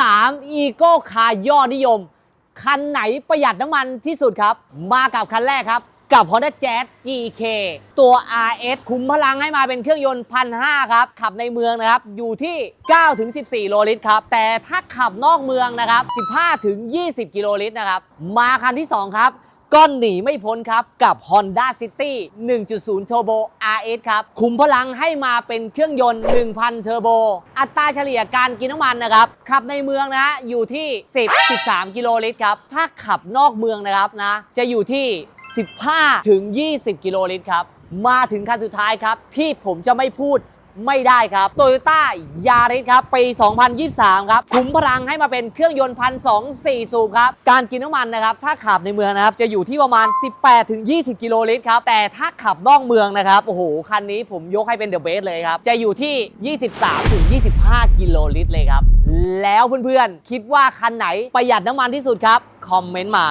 3 e c o Car ยอดนิยม คันไหนประหยัดน้ำมันที่สุดครับ มากับคันแรกครับ กับ Honda Jazz GK ตัว RS คุมพลังให้มาเป็นเครื่องยนต์พันห้าครับ ขับในเมืองนะครับ อยู่ที่ 9-14 โลลิตรครับ แต่ถ้าขับนอกเมืองนะครับ 15-20 กิโลลิตรนะครับ มาคันที่ 2 ครับ ก็หนีไม่พ้นครับ กับ Honda City 1.0 Turbo RS ครับคุมพลังให้มาเป็นเครื่องยนต์ 1,000 เทอร์โบ อัตราเฉลี่ยการกินน้ำมันนะครับ ขับในเมืองนะฮะอยู่ที่ 10 13 กิโลลิตรครับ ถ้าขับนอกเมืองนะครับนะ จะอยู่ที่ 15-20 กิโลลิตรครับ มาถึงคันสุดท้ายครับ ที่ผมจะไม่พูด ไม่ได้ครับโตโยต้ายาริสครับ ปี 2023 ครับ ขุมพลังให้มาเป็นเครื่องยนต์พันสองสี่สูบครับ การกินน้ำมันนะครับ ถ้าขับในเมืองนะครับ จะอยู่ที่ประมาณ 18ถึง20 กิโลลิตรครับ แต่ถ้าขับนอกเมืองนะครับ โอ้โห คันนี้ผมยกให้เป็นเดอะเบสเลยครับ จะอยู่ที่ 23ถึง25 กิโลลิตรเลยครับ แล้วเพื่อนๆ คิดว่าคันไหนประหยัดน้ำมันที่สุดครับ คอมเมนต์มา